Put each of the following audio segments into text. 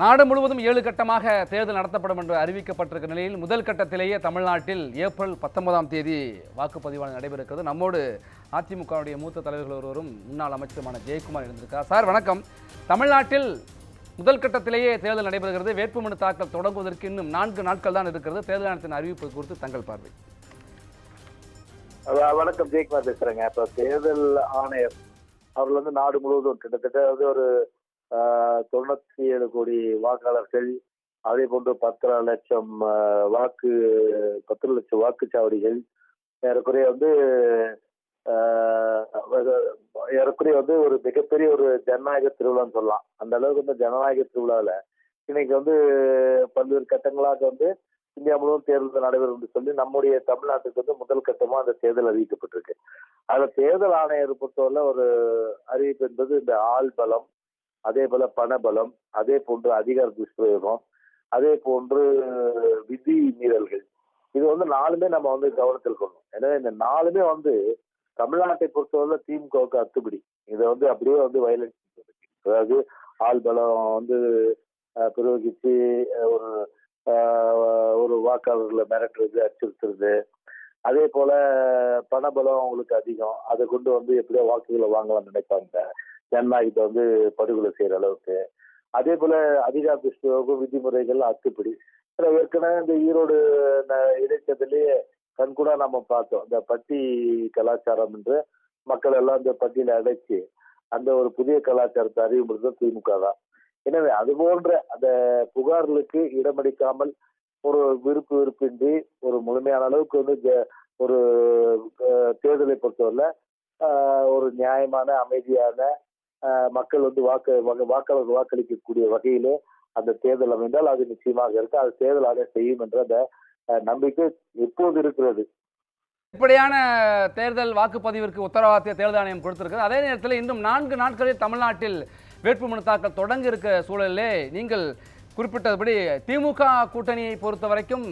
நாடு முழுவதும் ஏழு கட்டமாக தேர்தல் நடத்தப்படும் என்று அறிவிக்கப்பட்டிருக்க நிலையில் முதல் கட்டத்திலேயே தமிழ்நாட்டில் ஏப்ரல் பத்தொன்பதாம் தேதி வாக்குப்பதிவாளர் நடைபெறுகிறது. நம்மோடு அதிமுகவுடைய மூத்த தலைவர்கள் ஒருவரும் முன்னாள் அமைச்சருமான ஜெயக்குமார் இருந்திருக்கார் சார் வணக்கம். தமிழ்நாட்டில் முதல் கட்டத்திலேயே தேர்தல் நடைபெறுகிறது. வேட்புமனு தாக்கல் தொடங்குவதற்கு இன்னும் நான்கு நாட்கள் தான் இருக்கிறது. தேர்தல் ஆணையத்தின் அறிவிப்பு குறித்து தங்கள் பார்வை. வணக்கம். ஜெயக்குமார் பேசுறேங்க. இப்ப தேர்தல் ஆணையர் அவர்கள் வந்து நாடு முழுவதும் கிட்டத்தட்ட ஒரு தொண்ணூற்றி தொண்ணூத்தி ஏழு கோடி வாக்காளர்கள் அதே போன்று பத்து லட்சம் வாக்கு பத்து லட்சம் வாக்குச்சாவடிகள் ஏறக்குறைய வந்து ஏறக்குறைய வந்து ஒரு மிகப்பெரிய ஒரு ஜனநாயக திருவிழான்னு சொல்லலாம். அந்த அளவுக்கு இந்த ஜனநாயக திருவிழாவில் இன்னைக்கு வந்து பல்வேறு கட்டங்களாக வந்து இந்தியா முழுவதும் தேர்தல் நடைபெறும் என்று சொல்லி நம்முடைய தமிழ்நாட்டுக்கு வந்து முதல் கட்டமாக அந்த தேர்தல் அறிவிக்கப்பட்டிருக்கு. அதில் தேர்தல் ஆணையர் பொறுத்தவரை ஒரு அறிவிப்பு என்பது இந்த ஆள் பலம் அதே போல பணபலம் அதே போன்று அதிகார துஷ்பிரயோகம் அதே போன்று விதி மீறல்கள். இது வந்து நாலுமே நம்ம வந்து கவனத்தில் கொள்ளணும். எனவே இந்த நாலுமே வந்து தமிழ்நாட்டை பொறுத்தவரை திமுகவுக்கு அத்துப்படி. இதை வந்து அப்படியே வந்து வயலன்ஸ் அதாவது ஆள் பலம் வந்து பிரயோகிச்சு ஒரு ஒரு வாக்காளர்களை மிரட்டுறது அச்சுறுத்துறது. அதே போல பணபலம் அவங்களுக்கு அதிகம். அதை கொண்டு வந்து எப்படியோ வாக்குகளை வாங்கலாம்னு நினைப்பாங்க. ஜனநாயகத்தை வந்து படுகொலை செய்யற அளவுக்கு. அதே போல அதிகார துஷ்பிரயோகம் விதிமுறைகள் அத்துப்படி ஏற்கனவே இந்த ஈரோடு ந- இடைத்தேர்தலையே கண்கூடா நம்ம பார்த்தோம். இந்த பட்டி கலாச்சாரம் என்று மக்கள் எல்லாம் இந்த பட்டியல அடைச்சு அந்த ஒரு புதிய கலாச்சாரத்தை அறிவுறுத்தல் திமுக தான். எனவே அது போன்ற அந்த புகார்களுக்கு இடமளிக்காமல் ஒரு விருப்பு விருப்பின்றி ஒரு முழுமையான அளவுக்கு வந்து ஒரு தேர்தலை பொறுத்தவரை ஒரு நியாயமான அமைதியான மக்கள் வந்து வாக்கு வாக்காளர்கள் வாக்களிக்கக்கூடிய வகையிலே அந்த தேர்தல் அமைந்தால் அது நிச்சயமாக இருக்கு. அது தேர்தல் ஆணையம் செய்யும் என்ற அந்த நம்பிக்கை எப்போது இருக்கிறது? இப்படியான தேர்தல் வாக்குப்பதிவிற்கு உத்தரவாதத்தை தேர்தல் ஆணையம் கொடுத்திருக்கிறது. அதே நேரத்தில் இன்னும் நான்கு நாட்களில் தமிழ்நாட்டில் வேட்புமனு தாக்கல் தொடங்க இருக்க சூழலிலே நீங்கள் குறிப்பிட்டபடி திமுக கூட்டணியை பொறுத்த வரைக்கும்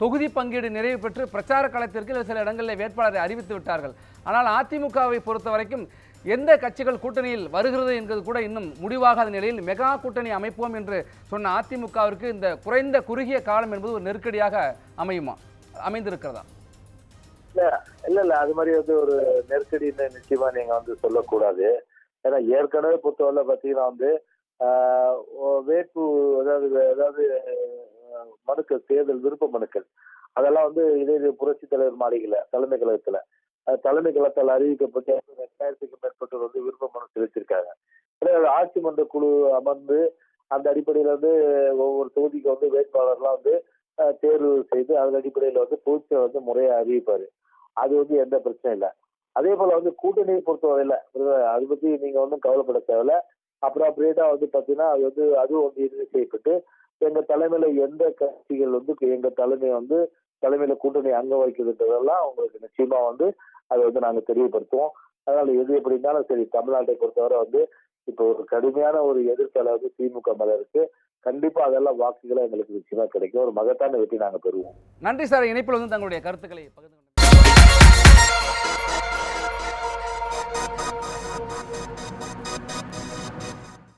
தொகுதி பங்கீடு நிறைவு பெற்று பிரச்சார களத்திற்கு சில இடங்களில் வேட்பாளரை அறிவித்து விட்டார்கள். ஆனால் அதிமுகவை பொறுத்த வரைக்கும் எந்த கட்சிகள் கூட்டணியில் வருகிறது என்பது கூட இன்னும் முடிவாகாத நிலையில் மெகா கூட்டணி அமைப்போம் என்று சொன்ன அதிமுகவிற்கு இந்த குறைந்த குறுகிய காலம் என்பது ஒரு நெருக்கடியாக அமையுமா? அமைந்திருக்கிறதா? இல்ல இல்ல அது மாதிரி வந்து ஒரு நெருக்கடின்னு நிச்சயமா நீங்க வந்து சொல்லக்கூடாது. ஏன்னா ஏற்கனவே பொறுத்தவரை பாத்தீங்கன்னா வந்து வேட்பு அதாவது அதாவது மனுக்கள் தேர்தல் விருப்ப மனுக்கள் அதெல்லாம் வந்து இதே புரட்சி தலைவர் மாளிகையில தலைமை கழகத்துல. தலைமை கழகத்தால் அறிவிக்கப்பட்டு விருப்ப மனு செலுத்தியிருக்காங்க ஆட்சி மன்ற குழு அமர்ந்து அந்த அடிப்படையில வந்து ஒவ்வொரு தொகுதிக்கு வந்து வேட்பாளர்லாம் வந்து தேர்வு செய்து அதன் அடிப்படையில வந்து பொதுச்செயலர் வந்து முறையை அறிவிப்பாரு. அது வந்து எந்த பிரச்சனையும் இல்லை. அதே போல வந்து கூட்டணியை பொறுத்தவரையில அதை பத்தி நீங்க ஒன்றும் கவலைப்பட தேவையில்ல. அப்புறம் அப்படியேட்டா வந்து பாத்தீங்கன்னா அது வந்து அதுவும் வந்து இறுதி செய்யப்பட்டு எங்க தலைமையில எந்த கட்சிகள் வந்து எங்கள் எங்க தலைமை வந்து தலைமையில கூட்டணி அங்க வைக்கிறதுன்றதெல்லாம் உங்களுக்கு நிச்சயமா வந்து அதை வந்து நாங்க தெரியப்படுத்துவோம். அதனால எது எப்படி இருந்தாலும் சரி தமிழ்நாட்டை பொறுத்தவரை வந்து இப்போ ஒரு கடுமையான ஒரு எதிர்த்தலை வந்து திமுக மேல இருக்கு. கண்டிப்பா அதெல்லாம் வாக்குகளை எங்களுக்கு நிச்சயமா கிடைக்கும். ஒரு மகத்தான வெற்றி நாங்க பெறுவோம். நன்றி சார். இணைப்பில் வந்து தங்களுடைய கருத்துக்களை பகிர்ந்து